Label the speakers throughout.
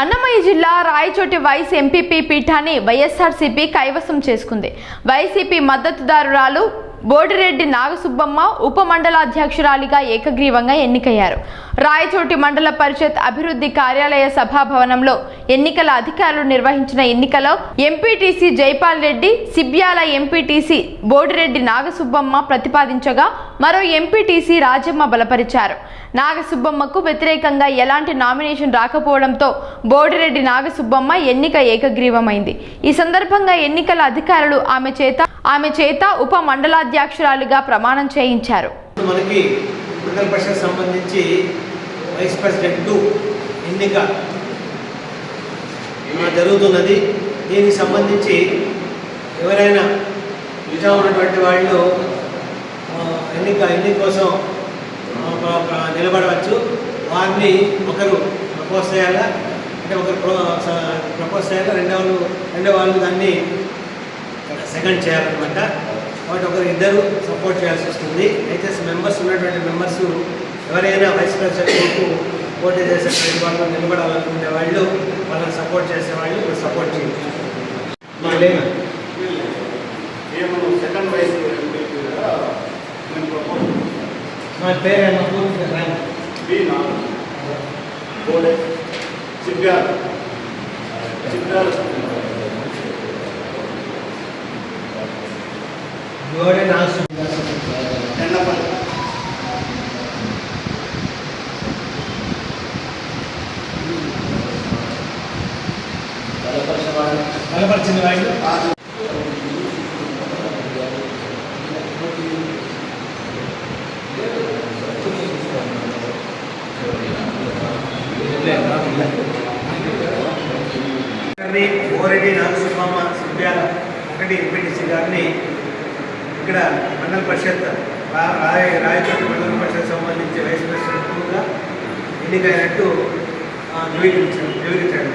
Speaker 1: అన్నమయ్య జిల్లా Rayachoti vice MPP పీఠాన్ని వైఎస్ఆర్సీపీ కైవసం చేసుకుంది. వైసీపీ మద్దతుదారురాలు బోడిరెడ్డి నాగసుబ్బమ్మ ఉప మండలాధ్యక్షురాలిగా ఏకగ్రీవంగా ఎన్నికయ్యారు. రాయచోటి మండల పరిషత్ అభివృద్ధి కార్యాలయ సభాభవనంలో ఎన్నికల అధికారులు నిర్వహించిన ఎన్నికలో ఎంపీటీసీ జైపాల్ రెడ్డి సిబ్యాల ఎంపీటీసీ బోడిరెడ్డి నాగసుబ్బమ్మ ప్రతిపాదించగా మరో ఎంపీటీసీ రాజమ్మ బలపరిచారు. నాగసుబ్బమ్మకు వ్యతిరేకంగా ఎలాంటి నామినేషన్ రాకపోవడంతో బోడిరెడ్డి నాగసుబ్బమ్మ ఎన్నిక ఏకగ్రీవమైంది. ఈ సందర్భంగా ఎన్నికల అధికారులు ఆమె చేత ఆమె చేత ఉప ఉపాధ్యక్షురాలుగా ప్రమాణం చేయించారు.
Speaker 2: మనకి మండల పరిషత్ సంబంధించి వైస్ ప్రెసిడెంట్ ఎన్నిక జరుగుతున్నది? దీనికి సంబంధించి ఎవరైనా ఇష్టం ఉన్నటువంటి వాళ్ళు ఎన్నిక ఎన్నిక కోసం నిలబడవచ్చు. వారిని ఒకరు ప్రపోజ్ చేయాలా? అంటే ఒకరు ప్రపోజ్ చేయాలా? రెండో వాళ్ళు రెండో వాళ్ళు దాన్ని సెకండ్ చేయాలన్నమాట. కాబట్టి ఒకరు ఇద్దరు సపోర్ట్ చేయాల్సి వస్తుంది. అయితే మెంబర్స్ ఉన్నటువంటి మెంబర్స్ ఎవరైనా వైస్ ప్రెసిడెంట్కు పోటీ చేసేటువంటి వాళ్ళు నిలబడాలనుకునే వాళ్ళు వాళ్ళని సపోర్ట్ చేసే వాళ్ళు సపోర్ట్ చేయొచ్చు.
Speaker 3: మేము సెకండ్ వైస్
Speaker 2: పేరేమో పూర్తిగా.
Speaker 3: బి నాలుగు
Speaker 2: గోడె నాసు
Speaker 3: ఎండపల్లి
Speaker 2: బలపరిచిన వాళ్ళు ఓరెడ్డి నాగసుబ్బమ్మ సిబ్బ్యాల ఒకటి ఎంపీటీసీ గారిని ఇక్కడ మండల పరిషత్ రాయ రాయచోటి మండల పరిషత్ సంబంధించి వైస్ ప్రెసిడెంట్గా ఎన్నికైనట్టు ఆ, ధృవీకరించారు ధృవీకరించాడు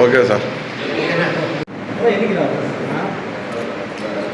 Speaker 4: ఓకే సార్
Speaker 2: ఎన్నిక రాదు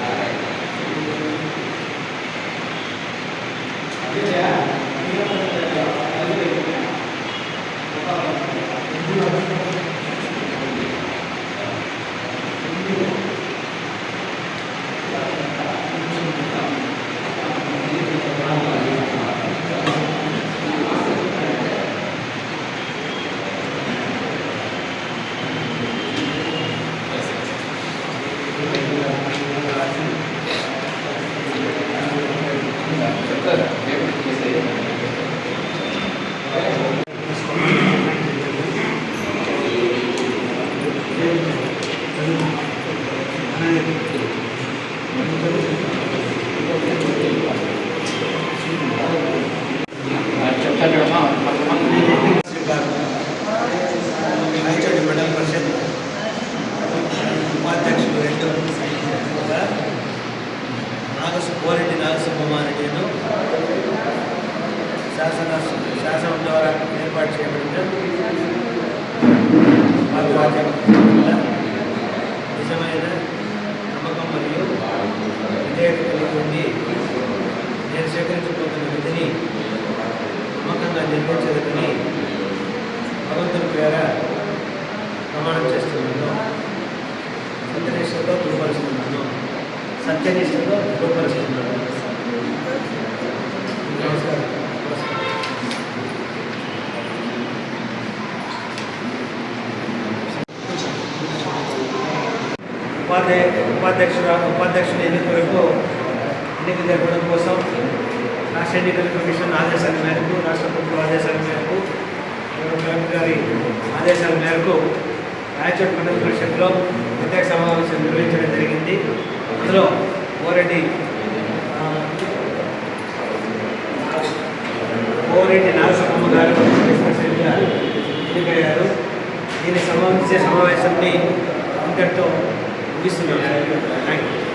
Speaker 2: Thank you. ఏర్పాటు చేయబడిన నిజమైన నమ్మకం మరియు విధేయత కలిగి ఉండి నేను సేకరించబోతున్న విధిని నమ్మకంగా నిర్వహించదని భగవంతుని పేర ప్రమాణం చేస్తున్నాను. సత్యనిష్టతో దుర్పరుస్తున్నాను సత్యనిష్టతో దుర్పరుస్తున్నాను ఉపాధ్యాయ ఉపాధ్యక్షుడు ఉపాధ్యక్షుని ఎన్నికలకు ఎన్నిక జరపడం కోసం రాష్ట్ర ఎన్నికల కమిషన్ ఆదేశాల మేరకు రాష్ట్ర ప్రభుత్వ ఆదేశాల మేరకు కలెక్టర్ గారి ఆదేశాల మేరకు రాయచోట్ మండల పరిషత్లో ప్రత్యేక సమావేశం నిర్వహించడం జరిగింది. అందులో ఓరెడ్డి ఆ, ఓరెడ్డి నాగసుబ్బమ్మ గారు ఎన్నికయ్యారు. దీన్ని సమావేశ సమావేశాన్ని ఇంతటితో リスナー